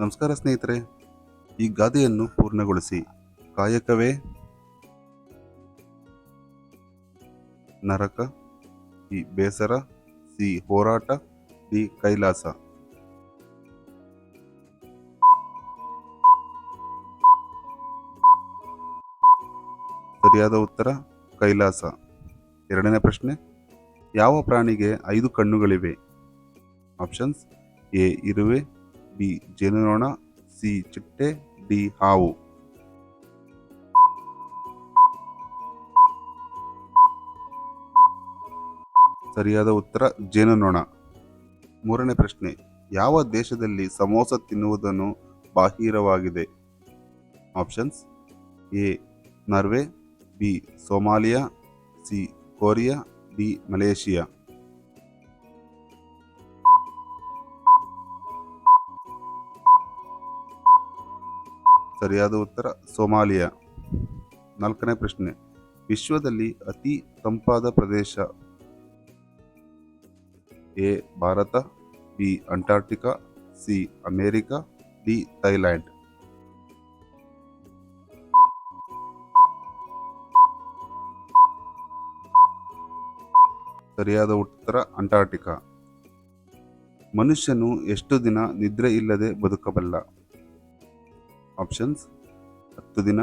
ನಮಸ್ಕಾರ ಸ್ನೇಹಿತರೆ, ಈ ಗಾದೆಯನ್ನು ಪೂರ್ಣಗೊಳಿಸಿ. ಕಾಯಕವೇ. ನರಕ, ಈ ಬೇಸರ ಸಿ ಹೋರಾಟ ಡಿ ಕೈಲಾಸ. ಸರಿಯಾದ ಉತ್ತರ, ಕೈಲಾಸ. ಎರಡನೇ ಪ್ರಶ್ನೆ, ಯಾವ ಪ್ರಾಣಿಗೆ ಐದು ಕಣ್ಣುಗಳಿವೆ? ಆಪ್ಷನ್ಸ್ ಎ, ಇರುವೆ ಬಿ ಜೇನುನೊಣ, ಸಿ ಚಿಟ್ಟೆ, ಡಿ ಹಾವು. ಸರಿಯಾದ ಉತ್ತರ, ಜೇನುನೊಣ. ಮೂರನೇ ಪ್ರಶ್ನೆ, ಯಾವ ದೇಶದಲ್ಲಿ ಸಮೋಸ ತಿನ್ನುವುದನ್ನು ಬಾಹಿರವಾಗಿದೆ? Options, A, Norway, B, Somalia, C, Korea, D, Malaysia. ಸರಿಯಾದ ಉತ್ತರ ಸೋಮಾಲಿಯಾ. ನಾಲ್ಕನೇ ಪ್ರಶ್ನೆ. ವಿಶ್ವದಲ್ಲಿ ಅತಿ ತಂಪಾದ ಪ್ರದೇಶ A, Bharat, B Antarctica C, America, D, Thailand. ಸರಿಯಾದ ಉತ್ತರ ಅಂಟಾರ್ಟಿಕಾ ಮನುಷ್ಯನು ಎಷ್ಟು ದಿನ ನಿದ್ರೆ ಇಲ್ಲದೆ ಬದುಕಬಲ್ಲ? ಆಪ್ಷನ್ಸ್ ಹತ್ತು ದಿನ,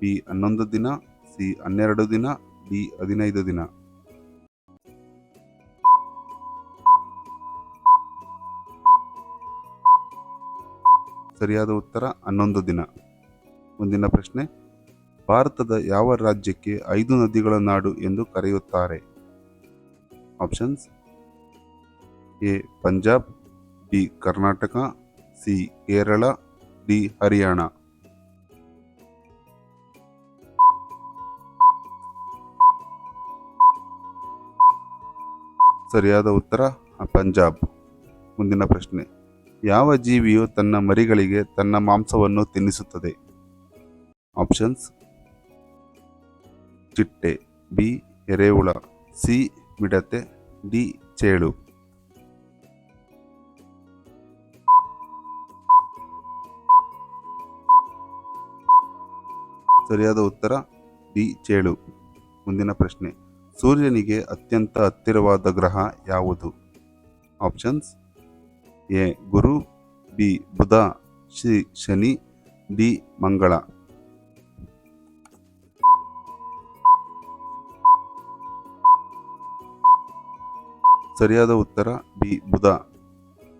ಬಿ ಹನ್ನೊಂದು ದಿನ, ಸಿ ಹನ್ನೆರಡು ದಿನ, ಡಿ ಹದಿನೈದು ದಿನ. ಸರಿಯಾದ ಉತ್ತರ ಹನ್ನೊಂದು ದಿನ. ಮುಂದಿನ ಪ್ರಶ್ನೆ, ಭಾರತದ ಯಾವ ರಾಜ್ಯಕ್ಕೆ ಐದು ನದಿಗಳ ನಾಡು ಎಂದು ಕರೆಯುತ್ತಾರೆ? Options A Punjab, B Karnataka, C Kerala D Haryana. ಸರಿಯಾದ ಉತ್ತರ? ಪಂಜಾಬ್. ಮುಂದಿನ ಪ್ರಶ್ನೆ. ಯಾವ ಜೀವಿಯು ತನ್ನ ಮರಿಗಳಿಗೆ ತನ್ನ ಮಾಂಸವನ್ನು ತಿನ್ನಿಸುತ್ತದೆ? ಆಪ್ಷನ್ಸ್. ಚಿಟ್ಟೆ. ಬಿ, ಎರೆಹುಳ. ಸಿ, ಮಿಡತೆ. ಡಿ, ಚೇಳು. ಸರಿಯಾದ ಉತ್ತರ ಡಿ ಚೇಳು. ಮುಂದಿನ ಪ್ರಶ್ನೆ. ಸೂರ್ಯನಿಗೆ ಅತ್ಯಂತ ಹತ್ತಿರವಾದ ಗ್ರಹ ಯಾವುದು? Options A, Guru, B, Budha, C, Shani, D, Mangala. ಸರಿಯಾದ ಉತ್ತರ ಬಿ, ಬುಧ.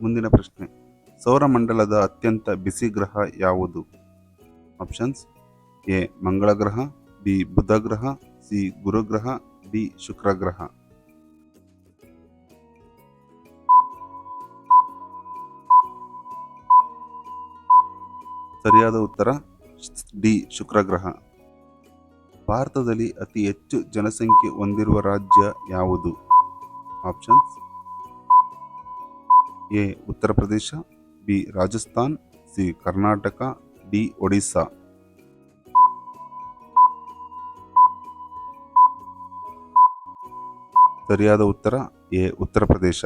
ಮುಂದಿನ ಪ್ರಶ್ನೆ. ಸೌರಮಂಡಲದ ಅತ್ಯಂತ ಬಿಸಿ ಗ್ರಹ ಯಾವುದು? ಆಪ್ಷನ್ಸ್ ಎ ಮಂಗಳ ಗ್ರಹ ಬಿ ಬುಧ ಗ್ರಹ ಸಿ ಗುರುಗ್ರಹ, ಡಿ ಶುಕ್ರ ಗ್ರಹ ಸರಿಯಾದ ಉತ್ತರ, ಡಿ ಶುಕ್ರ ಗ್ರಹ ಭಾರತದಲ್ಲಿ ಅತಿ ಹೆಚ್ಚು ಜನಸಂಖ್ಯೆ ಹೊಂದಿರುವ ರಾಜ್ಯ ಯಾವುದು? Options, A Uttar Pradesh, B Rajasthan, C Karnataka, D Odisha. ಸರಿಯಾದ ಉತ್ತರ ಎ ಉತ್ತರ ಪ್ರದೇಶ.